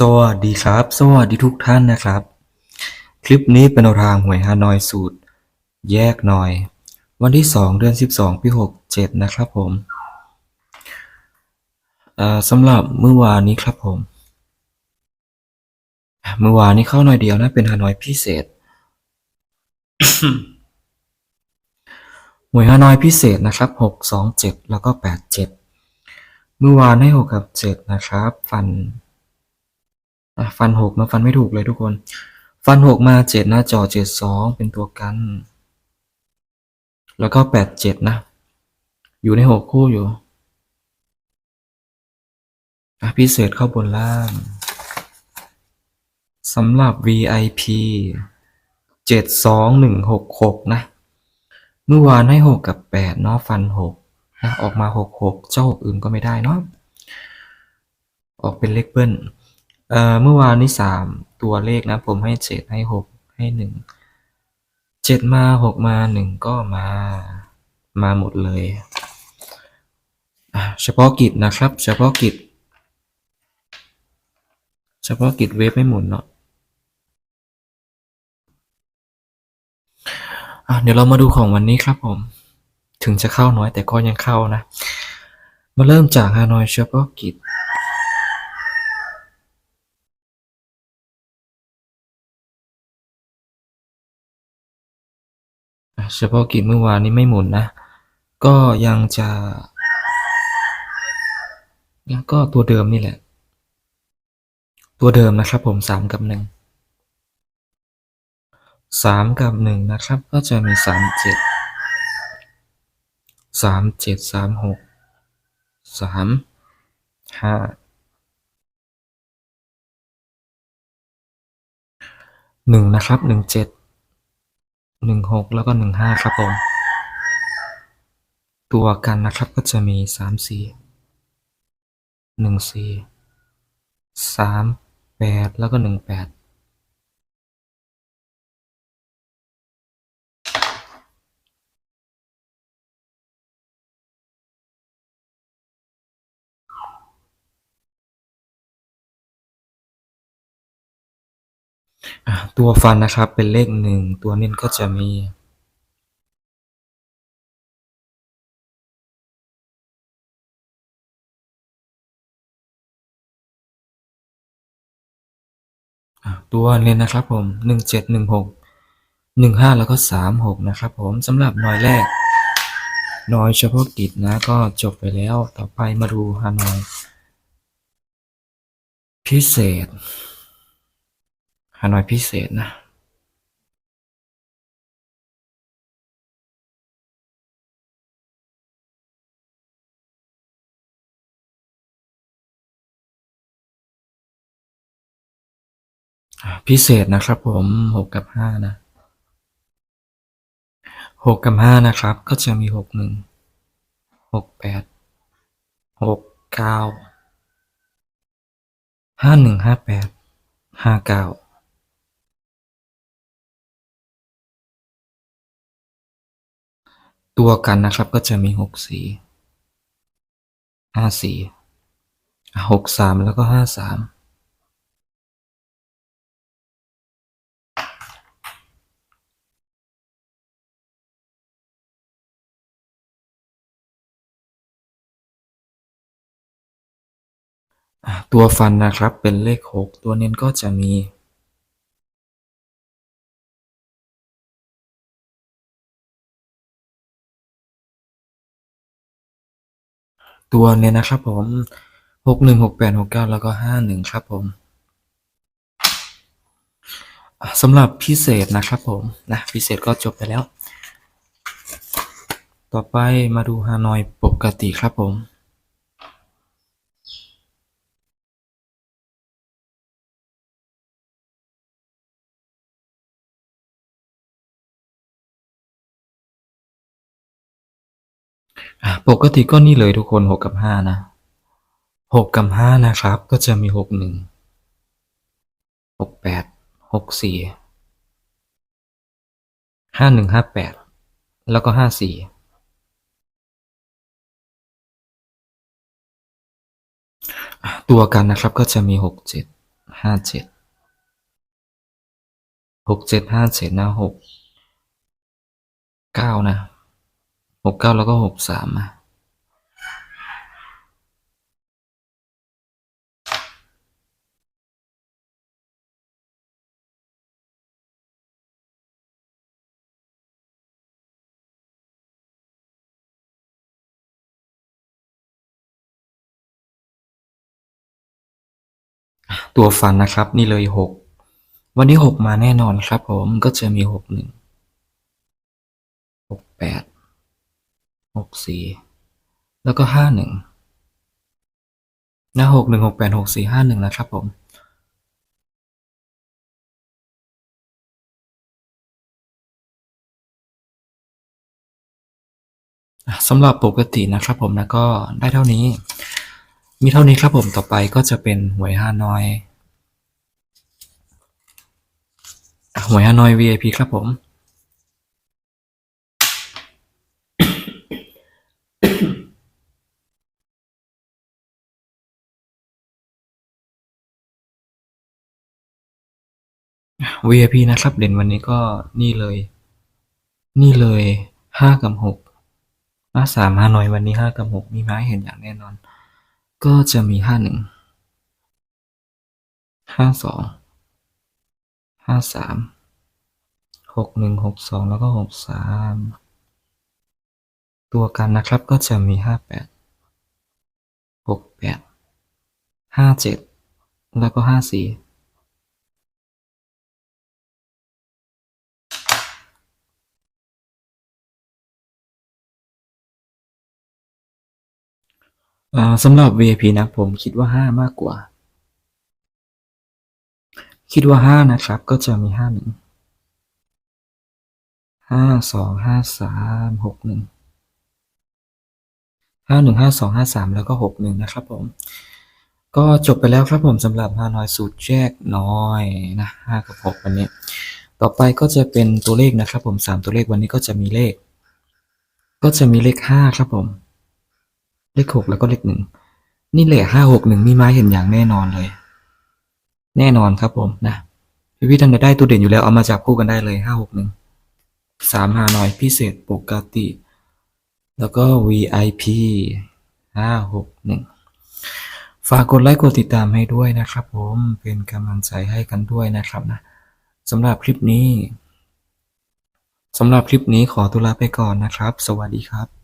สวัสดีครับ สวัสดีทุกท่านนะครับ คลิปนี้เป็นแนวทางหวยฮานอยสูตร แยกหน่อย วันที่ 2 เดือน 12 ปี67 นะครับผมสำหรับเมื่อวานนี้ครับผม เมื่อวานนี้เข้าหน่อยเดียวนะเป็นฮานอยพิเศษหวยฮานอยพิเศษนะครับ 6 2 7 แล้วก็ 8 7 เมื่อวานให้ 6 กับ 7 นะครับ ฟัน อะฟันหกนะฟันไม่ถูกเลยทุกคน ฟันหกมาเจ็ดหน้าจอเจ็ดสองเป็นตัวกัน แล้วก็แปดเจ็ดนะ อยู่ในหกคู่อยู่อะพิเศษเข้าบนล่างสำหรับ VIP เจ็ดสองหนึ่งหกหกนะ เมื่อวานให้หกกับแปดเนาะ ฟันหกนะ ออกมาหกหกเจ้าอื่นก็ไม่ได้เนาะ ออกเป็นเลขเบิ้ล เอ่อเมื่อวานนี้สามตัวเลขนะ ผมให้เจ็ดให้หกให้หนึ่งเจ็ดมาหกมาหนึ่งก็มา มาหมดเลยเฉพาะกิจนะครับ เฉพาะกิจ เฉพาะกิจเว็บไม่หมุนเนาะเดี๋ยวเรามาดูของวันนี้ครับผม ถึงจะเข้าน้อยแต่ก็ยังเข้านะ มาเริ่มจากฮานอยเฉพาะกิจ เฉพาะกิจเมื่อวานนี้ไม่หมุนนะ ก็ยังจะก็ตัวเดิมนี่แหละ ตัวเดิมนะครับผมสามกับหนึ่งสามกับหนึ่งนะครับ ก็จะมีสามเจ็ดสามเจ็ดสามหกสามห้าหนึ่งนะครับหนึ่งเจ็ด หนึ่งหกแล้วก็หนึ่งห้าครับผม ตัวกันนะครับก็จะมีสามสี่หนึ่งสี่สามแปดแล้วก็หนึ่งแปด ตัวฟันนะครับเป็นเลขหนึ่ง ตัวเน้นก็จะมีตัวเน้นนะครับผมหนึ่งเจ็ดหนึ่งหกหนึ่งห้าแล้วก็สามหกนะครับผมสำหรับหน่วยแรกหน่วยเฉพาะกิจนะก็จบไปแล้วต่อไปมาดูฮานอยพิเศษ ฮานอยพิเศษนะพิเศษนะครับผมหกกับห้านะหกกับห้านะครับ ก็จะมีหกหนึ่งหกแปดหกเก้าห้าหนึ่งห้าแปดห้าเก้า ตัวกันนะครับก็จะมีหกสีห้าสี่หกสามแล้วก็ห้าสามตัวฟันนะครับเป็นเลขหกตัวเน้นก็จะมี ตัวเน้นนะครับผมหกหนึ่งหกแปดหกเก้าแล้วก็ห้าหนึ่งครับผมสำหรับพิเศษนะครับผมนะพิเศษก็จบไปแล้ว ต่อไปมาดูฮานอยปกติครับผม ปกติก็นี่เลยทุกคนหกกับห้านะหกกับห้านะครับ ก็จะมีหกหนึ่งหกแปดหกสี่ห้าหนึ่งห้าแปดแล้วก็ห้าสี่ตัวกันนะครับก็จะมีหกเจ็ดห้าเจ็ดหกเจ็ดห้าเจ็ดนะหกเก้านะ หกเก้าแล้วก็หกสามอะตัวฟันนะครับนี่เลยหกวันนี้หกมาแน่นอนครับผมก็จะมีหกหนึ่ง หกสี่แล้วก็ห้าหนึ่งนะหกหนึ่งหกแปดหกสี่ห้าหนึ่งนะครับผมสำหรับปกตินะครับผมนะก็ได้เท่านี้ มีเท่านี้ครับผมต่อไปก็จะเป็นหวยฮาน้อยหวยฮานอย VIP ครับผม VIP นะครับ เด่นวันนี้ก็นี่เลย นี่เลยห้ากับหกห้าสามห้าน้อยวันนี้ห้ากับหกมีไม้เห็นอย่างแน่นอน ก็จะมีห้าหนึ่งห้าสองห้าสามหกหนึ่งหกสองแล้วก็หกสามตัวกันนะครับก็จะมีห้าแปดหกแปดห้าเจ็ดแล้วก็ห้าสี่ สำหรับ VIP นะผมคิดว่าห้ามากกว่า คิดว่าห้านะครับ ก็จะมีห้าหนึ่งห้าสองห้าสามหกหนึ่งห้าหนึ่งห้าสองห้าสามแล้วก็หกหนึ่งนะครับผม ก็จบไปแล้วครับผมสำหรับฮานอยสูตรแยกน้อยนะห้ากับหกวันนี้ ต่อไปก็จะเป็นตัวเลขนะครับผมสามตัวเลขวันนี้ก็จะมีเลข ก็จะมีเลขห้าครับผม เลขหกแล้วก็เลขหนึ่งนี่แหละห้าหกหนึ่งมีไม้เห็นอย่างแน่นอนเลย แน่นอนครับผมนะพี่พี่ท่านจะได้ตัวเด่นอยู่แล้วเอามาจับคู่กันได้เลยห้าหกหนึ่งสามฮานอยพิเศษปกติ แล้วก็ VIP ห้าหกหนึ่งฝากกดไลค์กดติดตามให้ด้วยนะครับ ผมเป็นกำลังใจให้กันด้วยนะครับนะสำหรับคลิปนี้สำหรับคลิปนี้ขอตัวลาไปก่อนนะครับ สวัสดีครับ